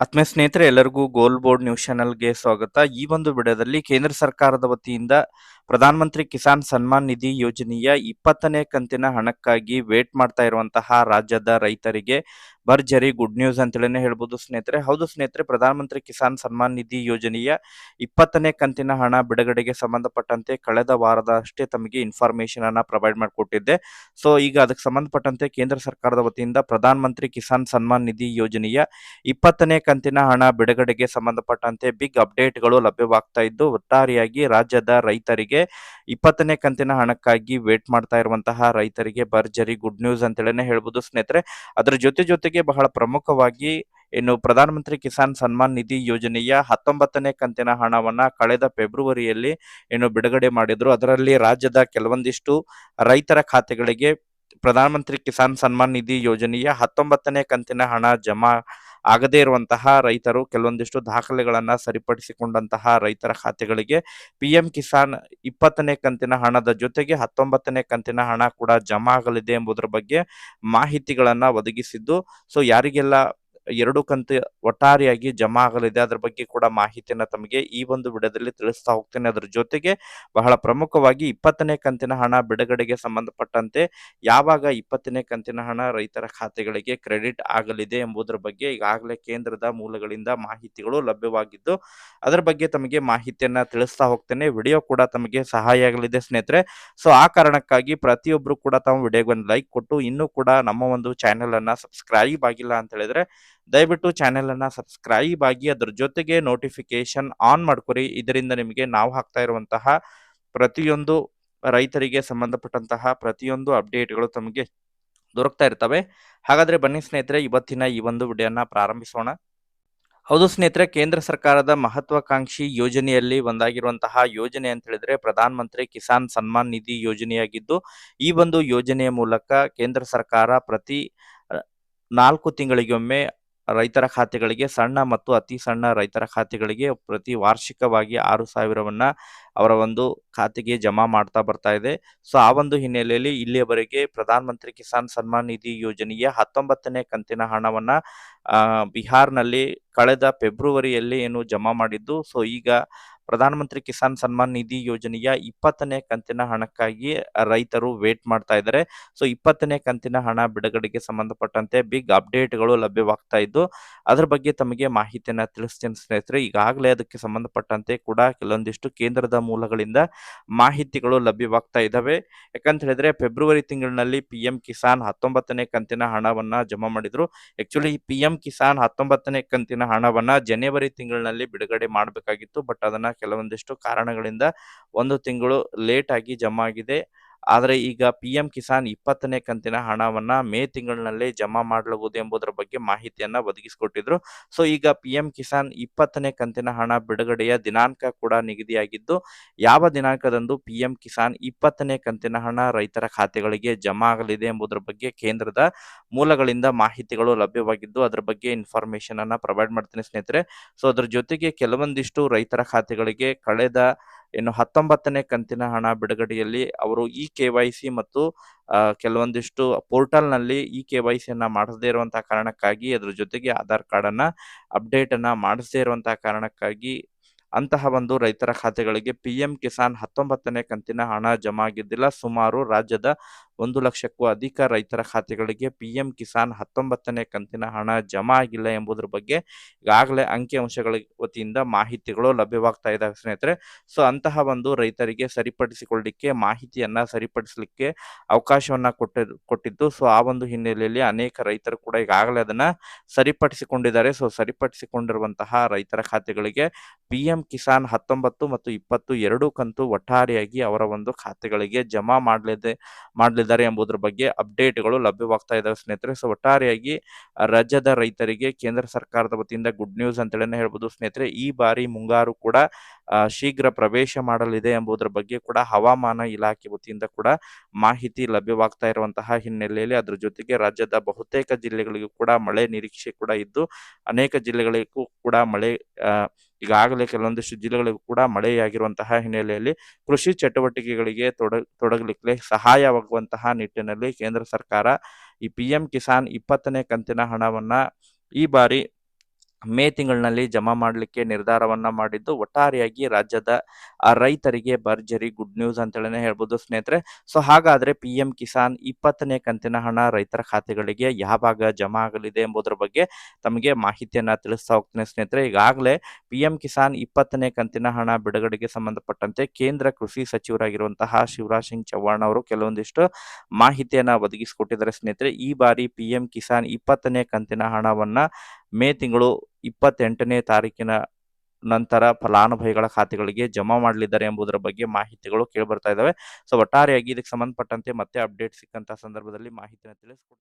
ಆತ್ಮೀಯ ಸ್ನೇಹಿತರೆ ಎಲ್ಲರಿಗೂ ಗೋಲ್ ಬೋರ್ಡ್ ನ್ಯೂಸ್ ಚಾನೆಲ್ಗೆ ಸ್ವಾಗತ. ಈ ಒಂದು ವಿಡಿಯೋದಲ್ಲಿ ಕೇಂದ್ರ ಸರ್ಕಾರದ ವತಿಯಿಂದ ಪ್ರಧಾನ ಮಂತ್ರಿ ಕಿಸಾನ್ ಸನ್ಮಾನ್ ನಿಧಿ ಯೋಜನೆಯ ಇಪ್ಪತ್ತನೇ ಕಂತಿನ ಹಣಕ್ಕಾಗಿ ವೇಟ್ ಮಾಡ್ತಾ ಇರುವಂತಹ ರಾಜ್ಯದ ರೈತರಿಗೆ ಭರ್ಜರಿ ಗುಡ್ ನ್ಯೂಸ್ ಅಂತೇಳಿನೇ ಹೇಳ್ಬೋದು ಸ್ನೇಹಿತರೆ. ಹೌದು ಸ್ನೇಹಿತರೆ, ಪ್ರಧಾನಮಂತ್ರಿ ಕಿಸಾನ್ ಸನ್ಮಾನ್ ನಿಧಿ ಯೋಜನೆಯ ಇಪ್ಪತ್ತನೇ ಕಂತಿನ ಹಣ ಬಿಡುಗಡೆಗೆ ಸಂಬಂಧಪಟ್ಟಂತೆ ಕಳೆದ ವಾರದಷ್ಟೇ ತಮಗೆ ಇನ್ಫಾರ್ಮೇಶನ್ ಅನ್ನ ಪ್ರೊವೈಡ್ ಮಾಡಿಕೊಟ್ಟಿದ್ದೆ. ಸೊ ಈಗ ಅದಕ್ಕೆ ಸಂಬಂಧಪಟ್ಟಂತೆ ಕೇಂದ್ರ ಸರ್ಕಾರದ ವತಿಯಿಂದ ಪ್ರಧಾನ ಮಂತ್ರಿ ಕಿಸಾನ್ ಸನ್ಮಾನ್ ನಿಧಿ ಯೋಜನೆಯ ಇಪ್ಪತ್ತನೇ ಕಂತಿನ ಹಣ ಬಿಡುಗಡೆಗೆ ಸಂಬಂಧಪಟ್ಟಂತೆ ಬಿಗ್ ಅಪ್ಡೇಟ್ಗಳು ಲಭ್ಯವಾಗ್ತಾ ಇದ್ದು, ಒಟ್ಟಾರೆಯಾಗಿ ರಾಜ್ಯದ ರೈತರಿಗೆ ಇಪ್ಪತ್ತನೇ ಕಂತಿನ ಹಣಕ್ಕಾಗಿ ವೇಟ್ ಮಾಡ್ತಾ ಇರುವಂತಹ ರೈತರಿಗೆ ಭರ್ಜರಿ ಗುಡ್ ನ್ಯೂಸ್ ಅಂತೇಳಿನೇ ಹೇಳ್ಬೋದು ಸ್ನೇಹಿತರೆ. ಅದರ ಜೊತೆ ಜೊತೆಗೆ ಬಹಳ ಪ್ರಮುಖವಾಗಿ ಇನ್ನು ಪ್ರಧಾನಮಂತ್ರಿ ಕಿಸಾನ್ ಸನ್ಮಾನ್ ನಿಧಿ ಯೋಜನೆಯ ಹತ್ತೊಂಬತ್ತನೇ ಕಂತಿನ ಹಣವನ್ನ ಕಳೆದ ಫೆಬ್ರವರಿಯಲ್ಲಿ ಏನು ಬಿಡುಗಡೆ ಮಾಡಿದ್ರು. ಅದರಲ್ಲಿ ರಾಜ್ಯದ ಕೆಲವೊಂದಿಷ್ಟು ರೈತರ ಖಾತೆಗಳಿಗೆ ಪ್ರಧಾನಮಂತ್ರಿ ಕಿಸಾನ್ ಸನ್ಮಾನ್ ನಿಧಿ ಯೋಜನೆಯ ಹತ್ತೊಂಬತ್ತನೇ ಕಂತಿನ ಹಣ ಜಮಾ ಆಗದೇ ಇರುವಂತಹ ರೈತರು ಕೆಲವೊಂದಿಷ್ಟು ದಾಖಲೆಗಳನ್ನ ಸರಿಪಡಿಸಿಕೊಂಡಂತಹ ರೈತರ ಖಾತೆಗಳಿಗೆ ಪಿ ಎಂ ಕಿಸಾನ್ ಇಪ್ಪತ್ತನೇ ಕಂತಿನ ಹಣದ ಜೊತೆಗೆ ಹತ್ತೊಂಬತ್ತನೇ ಕಂತಿನ ಹಣ ಕೂಡ ಜಮಾ ಆಗಲಿದೆ ಎಂಬುದರ ಬಗ್ಗೆ ಮಾಹಿತಿಗಳನ್ನ ಒದಗಿಸಿದ್ದು. ಸೊ ಯಾರಿಗೆಲ್ಲ ಎರಡು ಕಂತು ಒಟ್ಟಾರೆಯಾಗಿ ಜಮಾ ಆಗಲಿದೆ. ಅದರ ಬಗ್ಗೆ ಕೂಡ ಮಾಹಿತಿಯನ್ನ ತಮಗೆ ಈ ಒಂದು ವಿಡಿಯೋದಲ್ಲಿ ತಿಳಿಸ್ತಾ ಹೋಗ್ತೇನೆ. ಅದರ ಜೊತೆಗೆ ಬಹಳ ಪ್ರಮುಖವಾಗಿ ಇಪ್ಪತ್ತನೇ ಕಂತಿನ ಹಣ ಬಿಡುಗಡೆಗೆ ಸಂಬಂಧಪಟ್ಟಂತೆ ಯಾವಾಗ ಇಪ್ಪತ್ತನೇ ಕಂತಿನ ಹಣ ರೈತರ ಖಾತೆಗಳಿಗೆ ಕ್ರೆಡಿಟ್ ಆಗಲಿದೆ ಎಂಬುದರ ಬಗ್ಗೆ ಈಗಾಗಲೇ ಕೇಂದ್ರದ ಮೂಲಗಳಿಂದ ಮಾಹಿತಿಗಳು ಲಭ್ಯವಾಗಿದ್ದು, ಅದರ ಬಗ್ಗೆ ತಮಗೆ ಮಾಹಿತಿಯನ್ನ ತಿಳಿಸ್ತಾ ಹೋಗ್ತೇನೆ. ವಿಡಿಯೋ ಕೂಡ ತಮಗೆ ಸಹಾಯ ಆಗಲಿದೆ ಸ್ನೇಹಿತರೆ. ಸೊ, ಆ ಕಾರಣಕ್ಕಾಗಿ ಪ್ರತಿಯೊಬ್ಬರು ಕೂಡ ತಾವು ವಿಡಿಯೋಗೆ ಒಂದು ಲೈಕ್ ಕೊಟ್ಟು ಇನ್ನೂ ಕೂಡ ನಮ್ಮ ಒಂದು ಚಾನೆಲ್ ಅನ್ನ ಸಬ್ಸ್ಕ್ರೈಬ್ ಆಗಿಲ್ಲ ಅಂತ ಹೇಳಿದ್ರೆ ದಯವಿಟ್ಟು ಚಾನೆಲ್ ಅನ್ನ ಸಬ್ಸ್ಕ್ರೈಬ್ ಆಗಿ ಅದ್ರ ಜೊತೆಗೆ ನೋಟಿಫಿಕೇಶನ್ ಆನ್ ಮಾಡ್ಕೊರಿ. ಇದರಿಂದ ನಿಮಗೆ ನಾವು ಹಾಕ್ತಾ ಇರುವಂತಹ ಪ್ರತಿಯೊಂದು ರೈತರಿಗೆ ಸಂಬಂಧಪಟ್ಟಂತಹ ಪ್ರತಿಯೊಂದು ಅಪ್ಡೇಟ್ಗಳು ತಮಗೆ ದೊರಕ್ತಾ ಇರ್ತವೆ. ಹಾಗಾದ್ರೆ ಬನ್ನಿ ಸ್ನೇಹಿತರೆ, ಇವತ್ತಿನ ಈ ಒಂದು ವಿಡಿಯೋನ ಪ್ರಾರಂಭಿಸೋಣ. ಹೌದು ಸ್ನೇಹಿತರೆ, ಕೇಂದ್ರ ಸರ್ಕಾರದ ಮಹತ್ವಾಕಾಂಕ್ಷಿ ಯೋಜನೆಯಲ್ಲಿ ಒಂದಾಗಿರುವಂತಹ ಯೋಜನೆ ಅಂತ ಹೇಳಿದ್ರೆ ಪ್ರಧಾನ ಮಂತ್ರಿ ಕಿಸಾನ್ ಸನ್ಮಾನ್ ನಿಧಿ ಯೋಜನೆಯಾಗಿದ್ದು, ಈ ಒಂದು ಯೋಜನೆಯ ಮೂಲಕ ಕೇಂದ್ರ ಸರ್ಕಾರ ಪ್ರತಿ ನಾಲ್ಕು ತಿಂಗಳಿಗೊಮ್ಮೆ ರೈತರ ಖಾತೆಗಳಿಗೆ ಸಣ್ಣ ಮತ್ತು ಅತಿ ಸಣ್ಣ ರೈತರ ಖಾತೆಗಳಿಗೆ ಪ್ರತಿ ವಾರ್ಷಿಕವಾಗಿ ಆರು ಸಾವಿರವನ್ನ ಅವರ ಒಂದು ಖಾತೆಗೆ ಜಮಾ ಮಾಡ್ತಾ ಬರ್ತಾ ಇದೆ. ಸೊ, ಆ ಒಂದು ಹಿನ್ನೆಲೆಯಲ್ಲಿ ಇಲ್ಲಿಯವರೆಗೆ ಪ್ರಧಾನ ಮಂತ್ರಿ ಕಿಸಾನ್ ಸನ್ಮಾನ್ ನಿಧಿ ಯೋಜನೆಯ ಹತ್ತೊಂಬತ್ತನೇ ಕಂತಿನ ಹಣವನ್ನ ಬಿಹಾರ್ನಲ್ಲಿ ಕಳೆದ ಫೆಬ್ರವರಿಯಲ್ಲಿ ಏನು ಜಮಾ ಮಾಡಿದ್ದು, ಸೊ, ಈಗ ಪ್ರಧಾನಮಂತ್ರಿ ಕಿಸಾನ್ ಸನ್ಮಾನ್ ನಿಧಿ ಯೋಜನೆಯ ಇಪ್ಪತ್ತನೇ ಕಂತಿನ ಹಣಕ್ಕಾಗಿ ರೈತರು ವೇಟ್ ಮಾಡ್ತಾ ಇದ್ದಾರೆ. ಸೊ, ಇಪ್ಪತ್ತನೇ ಕಂತಿನ ಹಣ ಬಿಡುಗಡೆಗೆ ಸಂಬಂಧಪಟ್ಟಂತೆ ಬಿಗ್ ಅಪ್ಡೇಟ್ಗಳು ಲಭ್ಯವಾಗ್ತಾ ಇದ್ದು, ಅದರ ಬಗ್ಗೆ ತಮಗೆ ಮಾಹಿತಿಯನ್ನ ತಿಳಿಸ್ತೀನಿ ಸ್ನೇಹಿತರೆ. ಈಗಾಗಲೇ ಅದಕ್ಕೆ ಸಂಬಂಧಪಟ್ಟಂತೆ ಕೂಡ ಕೆಲವೊಂದಿಷ್ಟು ಕೇಂದ್ರದ ಮೂಲಗಳಿಂದ ಮಾಹಿತಿಗಳು ಲಭ್ಯವಾಗ್ತಾ ಇದ್ದಾವೆ. ಯಾಕಂತ ಹೇಳಿದ್ರೆ ಫೆಬ್ರವರಿ ತಿಂಗಳಿನಲ್ಲಿ ಪಿ ಎಂ ಕಿಸಾನ್ ಹತ್ತೊಂಬತ್ತನೇ ಕಂತಿನ ಹಣವನ್ನ ಜಮಾ ಮಾಡಿದ್ರು. ಆಕ್ಚುಲಿ ಪಿ ಎಂ ಕಿಸಾನ್ ಹತ್ತೊಂಬತ್ತನೇ ಕಂತಿನ ಹಣವನ್ನ ಜನವರಿ ತಿಂಗಳಿನಲ್ಲಿ ಬಿಡುಗಡೆ ಮಾಡಬೇಕಾಗಿತ್ತು. ಬಟ್ ಅದನ್ನ ಕೆಲವೊಂದಿಷ್ಟು ಕಾರಣಗಳಿಂದ ಒಂದು ತಿಂಗಳು ಲೇಟ್ ಆಗಿ ಜಮಾ ಆಗಿದೆ. ಆದರೆ ಈಗ ಪಿ ಎಂ ಕಿಸಾನ್ ಇಪ್ಪತ್ತನೇ ಕಂತಿನ ಹಣವನ್ನ ಮೇ ತಿಂಗಳಿನಲ್ಲೇ ಜಮಾ ಮಾಡಲಾಗುವುದು ಎಂಬುದರ ಬಗ್ಗೆ ಮಾಹಿತಿಯನ್ನ ಒದಗಿಸಿಕೊಟ್ಟಿದ್ರು. ಸೊ, ಈಗ ಪಿ ಎಂ ಕಿಸಾನ್ ಇಪ್ಪತ್ತನೇ ಕಂತಿನ ಹಣ ಬಿಡುಗಡೆಯ ದಿನಾಂಕ ಕೂಡ ನಿಗದಿಯಾಗಿದ್ದು, ಯಾವ ದಿನಾಂಕದಂದು ಪಿ ಎಂ ಕಿಸಾನ್ ಇಪ್ಪತ್ತನೇ ಕಂತಿನ ಹಣ ರೈತರ ಖಾತೆಗಳಿಗೆ ಜಮಾ ಆಗಲಿದೆ ಎಂಬುದರ ಬಗ್ಗೆ ಕೇಂದ್ರದ ಮೂಲಗಳಿಂದ ಮಾಹಿತಿಗಳು ಲಭ್ಯವಾಗಿದ್ದು, ಅದರ ಬಗ್ಗೆ ಇನ್ಫಾರ್ಮೇಶನ್ ಅನ್ನ ಪ್ರೊವೈಡ್ ಮಾಡ್ತೀನಿ ಸ್ನೇಹಿತರೆ. ಸೊ, ಅದ್ರ ಜೊತೆಗೆ ಕೆಲವೊಂದಿಷ್ಟು ರೈತರ ಖಾತೆಗಳಿಗೆ ಕಳೆದ ಇನ್ನು ಹತ್ತೊಂಬತ್ತನೇ ಕಂತಿನ ಹಣ ಬಿಡುಗಡೆಯಲ್ಲಿ ಅವರು ಇ ಕೆ ವೈ ಸಿ ಮತ್ತು ಕೆಲವೊಂದಿಷ್ಟು ಪೋರ್ಟಲ್ನಲ್ಲಿ ಇ ಕೆ ವೈ ಸಿಯನ್ನ ಮಾಡಿಸದೇ ಇರುವಂತಹ ಕಾರಣಕ್ಕಾಗಿ ಅದರ ಜೊತೆಗೆ ಆಧಾರ್ ಕಾರ್ಡ್ ಅನ್ನ ಅಪ್ಡೇಟ್ ಅನ್ನ ಮಾಡಿಸದೇ ಇರುವಂತಹ ಕಾರಣಕ್ಕಾಗಿ ಅಂತಹ ಒಂದು ರೈತರ ಖಾತೆಗಳಿಗೆ ಪಿ ಎಂ ಕಿಸಾನ್ ಹತ್ತೊಂಬತ್ತನೇ ಕಂತಿನ ಹಣ ಜಮಾ ಆಗಿದ್ದಿಲ್ಲ. ಸುಮಾರು ರಾಜ್ಯದ ಒಂದು ಲಕ್ಷಕ್ಕೂ ಅಧಿಕ ರೈತರ ಖಾತೆಗಳಿಗೆ ಪಿಎಂ ಕಿಸಾನ್ ಹತ್ತೊಂಬತ್ತನೇ ಕಂತಿನ ಹಣ ಜಮಾ ಆಗಿಲ್ಲ ಎಂಬುದರ ಬಗ್ಗೆ ಈಗಾಗಲೇ ಅಂಕಿಅಂಶಗಳ ವತಿಯಿಂದ ಮಾಹಿತಿಗಳು ಲಭ್ಯವಾಗ್ತಾ ಇದ್ದಾವೆ ಸ್ನೇಹಿತರೆ. ಸೊ, ಅಂತಹ ಒಂದು ರೈತರಿಗೆ ಸರಿಪಡಿಸಿಕೊಳ್ಳಲಿಕ್ಕೆ ಮಾಹಿತಿಯನ್ನ ಸರಿಪಡಿಸಲಿಕ್ಕೆ ಅವಕಾಶವನ್ನ ಕೊಟ್ಟ, ಕೊಟ್ಟಿದ್ದು. ಸೊ, ಆ ಒಂದು ಹಿನ್ನೆಲೆಯಲ್ಲಿ ಅನೇಕ ರೈತರು ಕೂಡ ಈಗಾಗಲೇ ಅದನ್ನ ಸರಿಪಡಿಸಿಕೊಂಡಿದ್ದಾರೆ. ಸೊ, ಸರಿಪಡಿಸಿಕೊಂಡಿರುವಂತಹ ರೈತರ ಖಾತೆಗಳಿಗೆ ಪಿ ಕಿಸಾನ್ ಹತ್ತೊಂಬತ್ತು ಮತ್ತು ಇಪ್ಪತ್ತು ಎರಡು ಕಂತು ಒಟ್ಟಾರೆಯಾಗಿ ಅವರ ಒಂದು ಖಾತೆಗಳಿಗೆ ಜಮಾ ಮಾಡಲಿದೆ ಮಾಡಲಿದ್ದಾರೆ ಎಂಬುದರ ಬಗ್ಗೆ ಅಪ್ಡೇಟ್ಗಳು ಲಭ್ಯವಾಗ್ತಾ ಇದ್ದಾವೆ ಸ್ನೇಹಿತರೆ. ಸೊ ಒಟ್ಟಾರೆಯಾಗಿ ರಾಜ್ಯದ ರೈತರಿಗೆ ಕೇಂದ್ರ ಸರ್ಕಾರದ ವತಿಯಿಂದ ಗುಡ್ ನ್ಯೂಸ್ ಅಂತೇಳಿ ಹೇಳ್ಬೋದು ಸ್ನೇಹಿತರೆ. ಈ ಬಾರಿ ಮುಂಗಾರು ಕೂಡ ಶೀಘ್ರ ಪ್ರವೇಶ ಮಾಡಲಿದೆ ಎಂಬುದರ ಬಗ್ಗೆ ಕೂಡ ಹವಾಮಾನ ಇಲಾಖೆ ವತಿಯಿಂದ ಕೂಡ ಮಾಹಿತಿ ಲಭ್ಯವಾಗ್ತಾ ಇರುವಂತಹ ಹಿನ್ನೆಲೆಯಲ್ಲಿ ಅದರ ಜೊತೆಗೆ ರಾಜ್ಯದ ಬಹುತೇಕ ಜಿಲ್ಲೆಗಳಿಗೂ ಕೂಡ ಮಳೆ ನಿರೀಕ್ಷೆ ಕೂಡ ಇದ್ದು, ಅನೇಕ ಜಿಲ್ಲೆಗಳಿಗೂ ಕೂಡ ಮಳೆ ಈಗಾಗಲೇ ಕೆಲವೊಂದಿಷ್ಟು ಜಿಲ್ಲೆಗಳಿಗೂ ಕೂಡ ಮಳೆಯಾಗಿರುವಂತಹ ಹಿನ್ನೆಲೆಯಲ್ಲಿ ಕೃಷಿ ಚಟುವಟಿಕೆಗಳಿಗೆ ತೊಡ, ತೊಡಗಲಿಕ್ಕೆ ಸಹಾಯವಾಗುವಂತಹ ನಿಟ್ಟಿನಲ್ಲಿ ಕೇಂದ್ರ ಸರ್ಕಾರ ಈ ಪಿ ಎಂ ಕಿಸಾನ್ ಇಪ್ಪತ್ತನೇ ಕಂತಿನ ಹಣವನ್ನ ಈ ಬಾರಿ ಮೇ ತಿಂಗಳಿನಲ್ಲಿ ಜಮಾ ಮಾಡಲಿಕ್ಕೆ ನಿರ್ಧಾರವನ್ನ ಮಾಡಿದ್ದು ಒಟ್ಟಾರೆಯಾಗಿ ರಾಜ್ಯದ ರೈತರಿಗೆ ಭರ್ಜರಿ ಗುಡ್ ನ್ಯೂಸ್ ಅಂತೇಳಿನೇ ಹೇಳ್ಬೋದು ಸ್ನೇಹಿತರೆ. ಸೊ ಹಾಗಾದ್ರೆ ಪಿ ಎಂ ಕಿಸಾನ್ ಇಪ್ಪತ್ತನೇ ಕಂತಿನ ಹಣ ರೈತರ ಖಾತೆಗಳಿಗೆ ಯಾವಾಗ ಜಮಾ ಆಗಲಿದೆ ಎಂಬುದರ ಬಗ್ಗೆ ತಮಗೆ ಮಾಹಿತಿಯನ್ನ ತಿಳಿಸ್ತಾ ಹೋಗ್ತೇನೆ ಸ್ನೇಹಿತರೆ. ಈಗಾಗಲೇ ಪಿ ಎಂ ಕಿಸಾನ್ ಇಪ್ಪತ್ತನೇ ಕಂತಿನ ಹಣ ಬಿಡುಗಡೆಗೆ ಸಂಬಂಧಪಟ್ಟಂತೆ ಕೇಂದ್ರ ಕೃಷಿ ಸಚಿವರಾಗಿರುವಂತಹ ಶಿವರಾಜ್ ಸಿಂಗ್ ಚೌಹಾಣ್ ಅವರು ಕೆಲವೊಂದಿಷ್ಟು ಮಾಹಿತಿಯನ್ನ ಒದಗಿಸಿಕೊಟ್ಟಿದ್ದಾರೆ ಸ್ನೇಹಿತರೆ. ಈ ಬಾರಿ ಪಿ ಎಂ ಕಿಸಾನ್ ಇಪ್ಪತ್ತನೇ ಕಂತಿನ ಹಣವನ್ನ ಮೇ ತಿಂಗಳು ಇಪ್ಪತ್ತೆಂಟನೇ ತಾರೀಕಿನ ನಂತರ ಫಲಾನುಭವಿಗಳ ಖಾತೆಗಳಿಗೆ ಜಮಾ ಮಾಡಲಿದ್ದಾರೆ ಎಂಬುದರ ಬಗ್ಗೆ ಮಾಹಿತಿಗಳು ಕೇಳಿ ಬರ್ತಾ ಇದ್ದಾವೆ. ಸೊ, ಒಟ್ಟಾರೆಯಾಗಿ ಇದಕ್ಕೆ ಸಂಬಂಧಪಟ್ಟಂತೆ ಮತ್ತೆ ಅಪ್ಡೇಟ್ ಸಿಕ್ಕಂತಹ ಸಂದರ್ಭದಲ್ಲಿ ಮಾಹಿತಿಯನ್ನು ತಿಳಿಸ್ಕೊಡ್ತೀನಿ